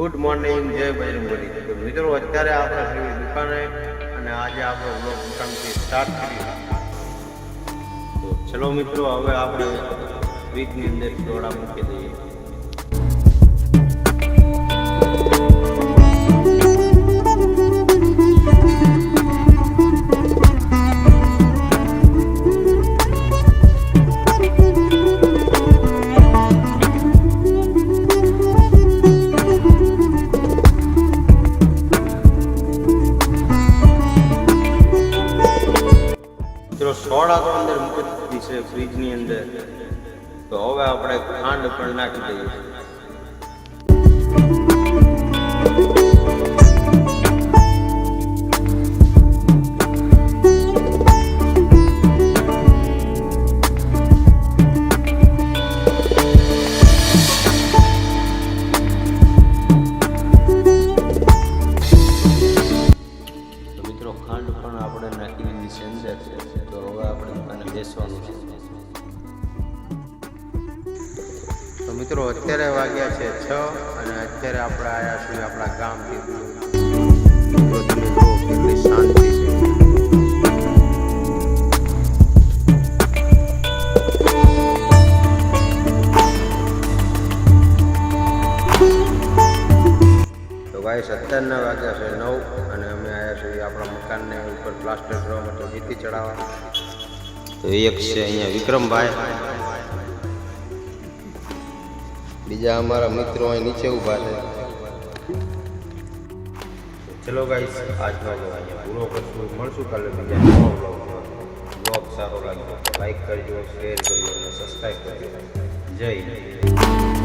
Morning જય બજરંગબલી તો મિત્રો, અત્યારે આપણે શ્રી દુકાને અને આજે આપણો બ્લોગ દુકાનથી સ્ટાર્ટ કરી તો ચલો મિત્રો, હવે આપણે ફ્રીજની અંદર દોડા મૂકી દઈએ. સોડા તો અંદર મૂકી દીધી છે ફ્રીજની અંદર. તો હવે આપણે ખાંડ પણ નાખી દઈએ. ખાંડ પણ આપણે નાખી દીધી છે. અંદર તો હવે આપણે આને બેસવાનું છે. તો મિત્રો, અત્યારે વાગ્યા છે છ અને અત્યારે આપણે આવ્યા છીએ આપણા ગામથી તો તમે જુઓ કેટલી વાગ્યા છે નવ અને અમે આવ્યા એ આપણા મકાનને ઉપર પ્લાસ્ટર કરવા માટે જીતી ચડાવવા. તો એક છે અહીંયા વિક્રમભાઈ. બીજા અમારા મિત્રો અહીં નીચે ઊભા છે. ચલો ગાઈસ આજનો જો અહીંયા પૂરો કરશું. મળશું કાલે બીજા નવો બ્લોગ બ્લોગ સારો લાગ્યો લાઈક કરજો શેર કરજો અને સબસ્ક્રાઈબ કરજો. જય હિન્દ.